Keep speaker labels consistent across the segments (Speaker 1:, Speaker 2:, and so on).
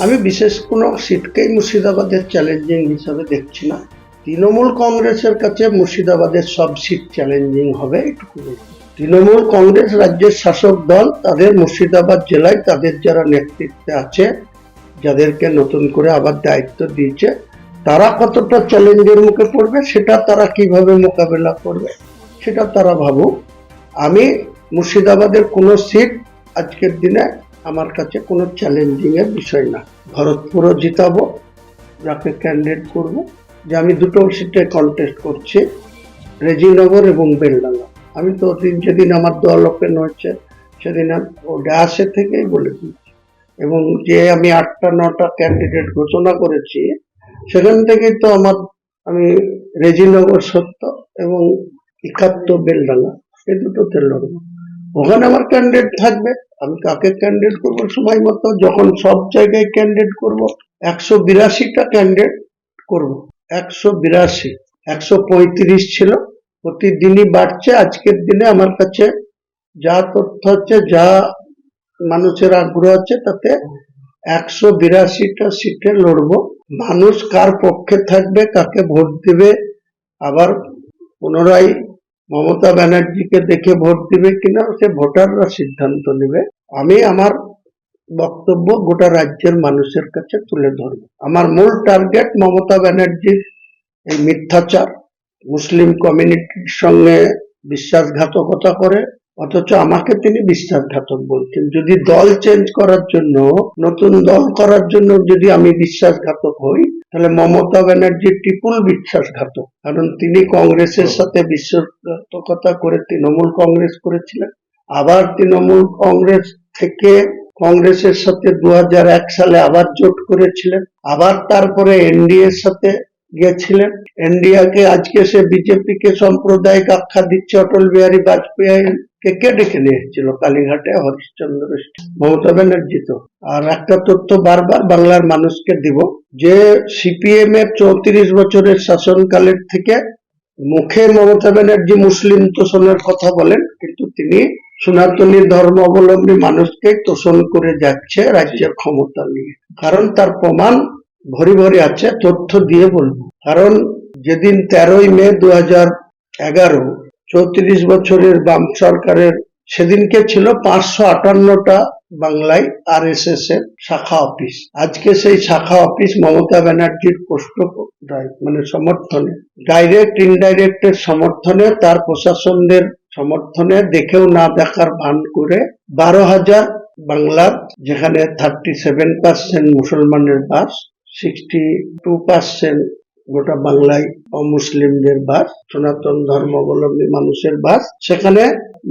Speaker 1: আমি বিশেষ কোনো সিটকেই মুর্শিদাবাদের চ্যালেঞ্জিং হিসাবে দেখছি না। তৃণমূল কংগ্রেসের কাছে মুর্শিদাবাদের সব সিট চ্যালেঞ্জিং হবে এটুকু তৃণমূল কংগ্রেস রাজ্যের শাসক দল, তাদের মুর্শিদাবাদ জেলায় তাদের যারা নেতৃত্বে আছে, যাদেরকে নতুন করে আবার দায়িত্ব দিয়েছে, তারা কতটা চ্যালেঞ্জের মুখে পড়বে, সেটা তারা কীভাবে মোকাবেলা করবে, সেটা তারা ভাবুক। আমি মুর্শিদাবাদের কোনো সিট আজকের দিনে আমার কাছে কোনো চ্যালেঞ্জিং এর বিষয় না। ভরতপুরও জিতাবো, যাকে ক্যান্ডিডেট করব। যে আমি দুটো সিটে কন্টেস্ট করছি, রেজিনগর এবং বেলডাঙ্গা। আমি তো দিন যেদিন আমার দল ওপেন হয়েছে, সেদিন ও ডায়াসের থেকেই বলে দিয়েছি। এবং যে আমি আটটা, নটা ক্যান্ডিডেট ঘোষণা করেছি, সেখান থেকেই তো আমার, আমি রেজিনগর সত্য এবং একাত্তর, বেলডাঙ্গা, এই দুটোতে লড়বো। ওখানে আমার ক্যান্ডিডেট থাকবে। আমি কাকে ক্যান্ডিডেট করব? সময় মতো যখন সব জায়গায় ক্যান্ডিডেট করব, একশো বিরাশিটা ক্যান্ডিডেট করব। একশো বিরাশি, একশো পঁয়ত্রিশ ছিল। প্রতিদিনই বাড়ছে। আজকের দিনে আমার কাছে যা তথ্য হচ্ছে যা মানুষের আগ্রহ আছে, তাতে একশো বিরাশিটা সিটে লড়বো। মানুষ কার পক্ষে থাকবে, কাকে ভোট দেবে, আবার পুনরায় মমতা ব্যানার্জিকে দেখে ভোট দিবে কিনা, সে ভোটাররা সিদ্ধান্ত নেবে। আমি আমার বক্তব্য গোটা রাজ্যের মানুষের কাছে তুলে ধরব। আমার মূল টার্গেট মমতা ব্যানার্জির এই মিথ্যাচার, মুসলিম কমিউনিটির সঙ্গে বিশ্বাসঘাতকতা করে, অথচ আমাকে তিনি বিশ্বাসঘাতক বলছেন। যদি দল চেঞ্জ করার জন্য, নতুন দল করার জন্য যদি আমি বিশ্বাসঘাতক হই তাহলে মমতা ব্যানার্জি টিপুল বিশ্বাসঘাতক কারণ তিনি কংগ্রেসের সাথে বিশ্বাসঘাতকতা করে তৃণমূল কংগ্রেস করেছিলেন। আবার তৃণমূল কংগ্রেস থেকে কংগ্রেসের সাথে দু হাজার এক সালে আবার জোট করেছিলেন। আবার তারপরে এনডিএ সাথে গিয়েছিলেন এনডিআকে আজকে সে বিজেপি কে সাম্প্রদায়িক আখ্যা দিচ্ছে অটল বিহারী বাজপেয়ী কে কে ডেকে নিয়ে এসেছিল, কালীঘাটে হরিশ্চন্দ্র মমতা ব্যানার্জি তো। আর একটা তথ্য বারবার বাংলার মানুষকে দিব, যে সিপিএম এর চৌত্রিশ বছরের শাসনকালের থেকে মুখে মমতা ব্যানার্জি মুসলিম তোষণের কথা বলেন, কিন্তু তিনি সনাতনী ধর্ম অবলম্বী মানুষকে তোষণ করে যাচ্ছে রাজ্যের ক্ষমতা নিয়ে। কারণ তার প্রমাণ ভরি ভরি আছে, তথ্য দিয়ে বলব। কারণ যেদিন তেরোই মে দু এগারো চৌত্রিশ বছরের বাম সরকারের সেদিনকে ছিল পাঁচশো আটান্নটা বাংলায় আর এস এস এর শাখা অফিস। আজকে সেই শাখা অফিস মমতা ব্যানার্জির পোস্ট মানে সমর্থনে। ডাইরেক্ট, ইনডাইরেক্ট এর সমর্থনে, তার প্রশাসনদের সমর্থনে দেখেও না দেখার ভান করে বারো হাজার বাংলার, যেখানে থার্টি সেভেন পার্সেন্ট মুসলমানের বাস সিক্সটি টু পার্সেন্ট গোটা বাংলায় অমুসলিমদের বাস, সনাতন ধর্মাবলম্বী মানুষের বাস। সেখানে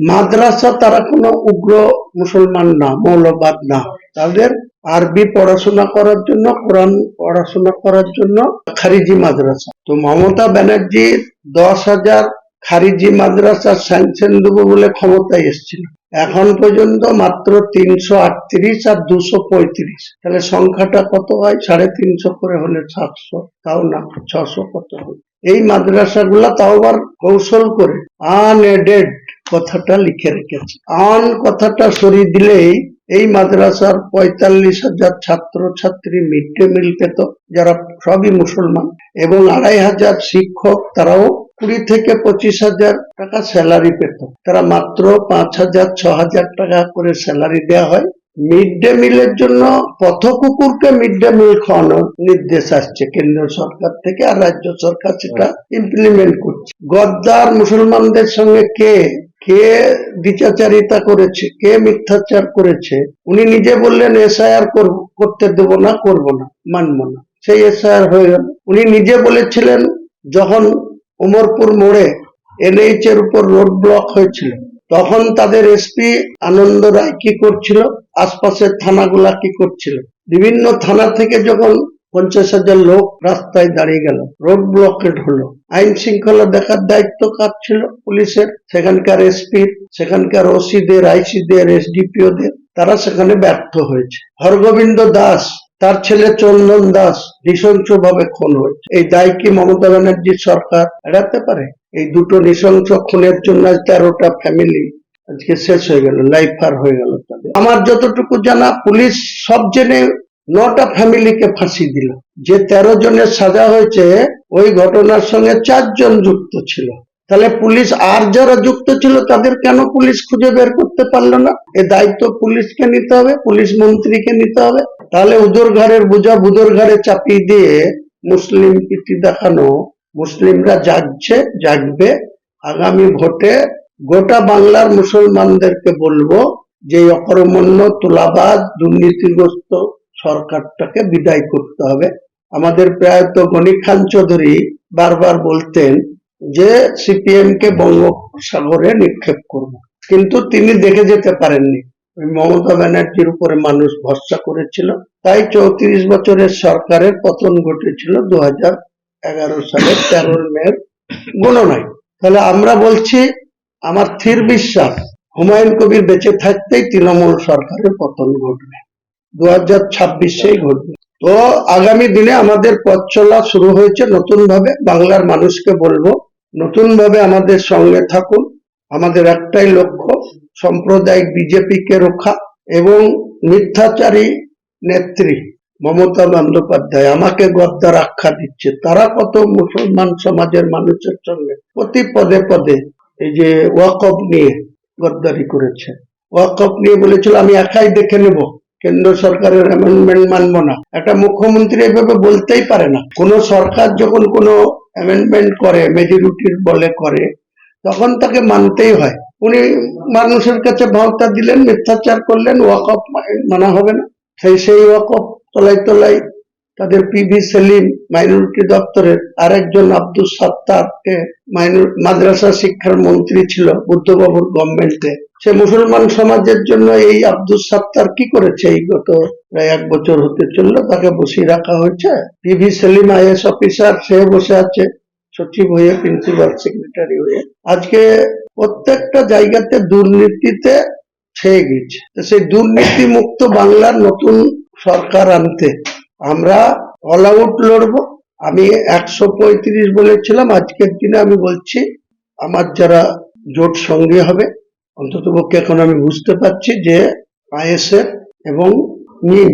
Speaker 1: মাদ্রাসা তারা কোনো উগ্র মুসলমান না, মৌলবাদ না। তাদের আরবি পড়াশোনা করার জন্য, কোরআন পড়াশোনা করার জন্য খারিজি মাদ্রাসা। তো মমতা ব্যানার্জি দশ হাজার খারিজি মাদ্রাসা স্যাংশন দেবো বলে ক্ষমতায় এসেছিল। এখন পর্যন্ত মাত্র তিনশো আটত্রিশ আর দুশো পঁয়ত্রিশ। তাহলে সংখ্যাটা কত হয়? সাড়ে তিনশো করে হলে সাতশো, তাও না, ছশো কত হয় এই মাদ্রাসাগুলা তাও আবার কৌশল করে আনএডেড কথাটা লিখে রেখেছে। আন কথাটা সরিয়ে দিলেই এই মাদ্রাসার পঁয়তাল্লিশ হাজার ছাত্র ছাত্রী মিড ডে মিল পেত যারা সবই মুসলমান, এবং আড়াই হাজার শিক্ষক, তারাও কুড়ি থেকে পঁচিশ হাজার টাকা স্যালারি পেত। তারা মাত্র পাঁচ হাজার, ছ হাজার টাকা করে স্যালারি দেওয়া হয়। মিড ডে মিলের জন্য পথ কুকুরকে মিড ডে মিল খাওয়ানোর নির্দেশ আসছে। কেন্দ্র সরকার থেকে আর রাজ্য সরকার সেটা ইমপ্লিমেন্ট করছে। গদ্দার মুসলমানদের সঙ্গে কে কে দ্বিচাচারিতা করেছে, কে মিথ্যাচার করেছে, উনি নিজে বললেন এসআইআর করতে দেবো না, করব না, মানবো না। সেই এসআইআর হয়ে গেল। উনি নিজে বলেছিলেন, যখন উমরপুর মোড়ে এনএইচ এর উপর রোড ব্লক হয়েছিল। তখন তাদের এসপি আনন্দ রায় কি করছিল? আশপাশের থানাগুলা কি করছিল? বিভিন্ন থানা থেকে যখন পঞ্চাশ হাজার লোক রাস্তায় দাঁড়িয়ে গেল, রোড ব্লকেড হলো আইন শৃঙ্খলা দেখার দায়িত্ব কার ছিল? পুলিশের। সেখানকার এসপি, সেখানকার ওসিদের, আইসিদের, এসডিপিওদের, তারা সেখানে ব্যর্থ হয়েছে। হরগোবিন্দ দাস তার ছেলে চন্দন দাস নৃশংসভাবে খুন হয়েছে। এই দায় কি মমতা ব্যানার্জির সরকার এড়াতে পারে? এই দুটো নৃশংস খুনের জন্য তেরোটা ফ্যামিলি আজকে শেষ হয়ে গেল লাইফ আর হয়ে গেল তাদের। আমার যতটুকু জানা, পুলিশ সব জেনে নটা ফ্যামিলিকে ফাঁসি দিল। যে তেরো জনের সাজা হয়েছে, ওই ঘটনার সঙ্গে চারজন যুক্ত ছিল। তাহলে পুলিশ আর যারা যুক্ত ছিল, তাদের কেন পুলিশ খুঁজে বের করতে পারল না? এ দায়িত্ব পুলিশকে নিতে হবে, পুলিশ মন্ত্রীকে নিতে হবে। তাহলে উদর ঘরের বোঝা বুদর ঘরে চাপিয়ে দিয়ে মুসলিম প্রীতি দেখানো, মুসলিমরা জাগছে, জাগবে। আগামী ভোটে গোটা বাংলার মুসলমানদেরকে বলব যে অকর্মণ্য, তোলাবাজ, দুর্নীতিগ্রস্ত সরকারটাকে বিদায় করতে হবে। আমাদের প্রয়াত গণিক খান চৌধুরী বারবার বলতেন যে সিপিএম কে বঙ্গোপসাগরে নিক্ষেপ করব। কিন্তু তিনি দেখে যেতে পারেননি। মমতা ব্যানার্জির উপরে মানুষ ভরসা করেছিল। তাই চৌত্রিশ বছরের সরকারের পতন ঘটেছিল দু এগারো সালের তেরোর মেয়ের গণনায়। তাহলে আমরা বলছি, আমার স্থির বিশ্বাস, হুমায়ুন কবির বেঁচে থাকতেই তৃণমূল সরকারের পতন ঘটবে। দু হাজার ছাব্বিশেই ঘটবে। তো আগামী দিনে আমাদের পথ চলা শুরু হয়েছে নতুন ভাবে বাংলার মানুষকে বলব নতুন ভাবে আমাদের সঙ্গে থাকুন। আমাদের একটাই লক্ষ্য সাম্প্রদায়িক বিজেপিকে রক্ষা এবং মিথ্যাচারী নেত্রী মমতা বন্দ্যোপাধ্যায় আমাকে গদ্দার আখ্যা দিচ্ছে। তারা কত মুসলমান সমাজের মানুষের সঙ্গে প্রতি পদে পদে এই যে ওয়াকফ নিয়ে গদ্দারি করেছে। ওয়াকফ নিয়ে বলেছিল, আমি একাই দেখে নেব। কেন্দ্র সরকারের অ্যামেন্ডমেন্ট মানবো না। একটা মুখ্যমন্ত্রী এভাবে বলতেই পারে না। কোনো সরকার যখন কোনো অ্যামেন্ডমেন্ট করে মেজরিটির বলে করে, তখন তাকে মানতেই হয়। উনি মানুষের কাছে ভাওতা দিলেন, মিথ্যাচার করলেন, ওয়াকফ মানা হবে না। সেই সেই ওয়াকফ তলাই তলাই তাদের পিভি সেলিম, মাইনরিটি দপ্তরের আরেকজন আব্দুল সাত্তারকে মাদ্রাসা শিক্ষার মন্ত্রী ছিল বুদ্ধবাবুর গভর্নমেন্টে সে মুসলমান সমাজের জন্য এই আব্দুল সাত্তার কি করেছে? এই গত প্রায় এক বছর হতে চলল, তাকে বসিয়ে রাখা হয়েছে। পিভি সেলিম আইএস অফিসার সে বসে আছে, সচিব হয়ে প্রিন্সিপাল সেক্রেটারি হয়ে। আজকে প্রত্যেকটা জায়গাতে দুর্নীতিতে ছেয়ে গেছে সেই দুর্নীতি মুক্ত বাংলার নতুন সরকার আনতে আমরা অল আউট লড়বো। আমি একশো পঁয়ত্রিশ বলেছিলাম, আজকের দিনে আমি বলছি, আমার যারা জোট সঙ্গী হবে অন্তত পক্ষে এখন আমি বুঝতে পারছি যে আইএসএফ এবং মিম,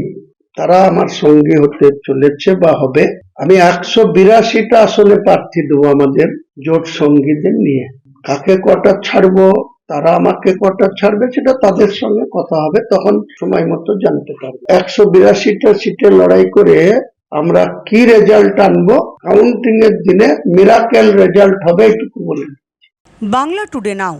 Speaker 1: তারা আমার সঙ্গে হতে চলেছে বা হবে। আমি একশো বিরাশিটা আসলে প্রার্থী দেবো আমাদের জোট সঙ্গীদের নিয়ে। কাকে কটা ছাড়বো, তারা আমাকে কটা ছাড়বে, সেটা তাদের সঙ্গে কথা হবে, তখন সময় মতো জানতে পারব। একশো বিরাশিটা সিটে লড়াই করে আমরা কি রেজাল্ট আনব কাউন্টিং এর দিনে মিরাকেল রেজাল্ট হবে, এটুকু বলে
Speaker 2: বাংলা টুডে নাও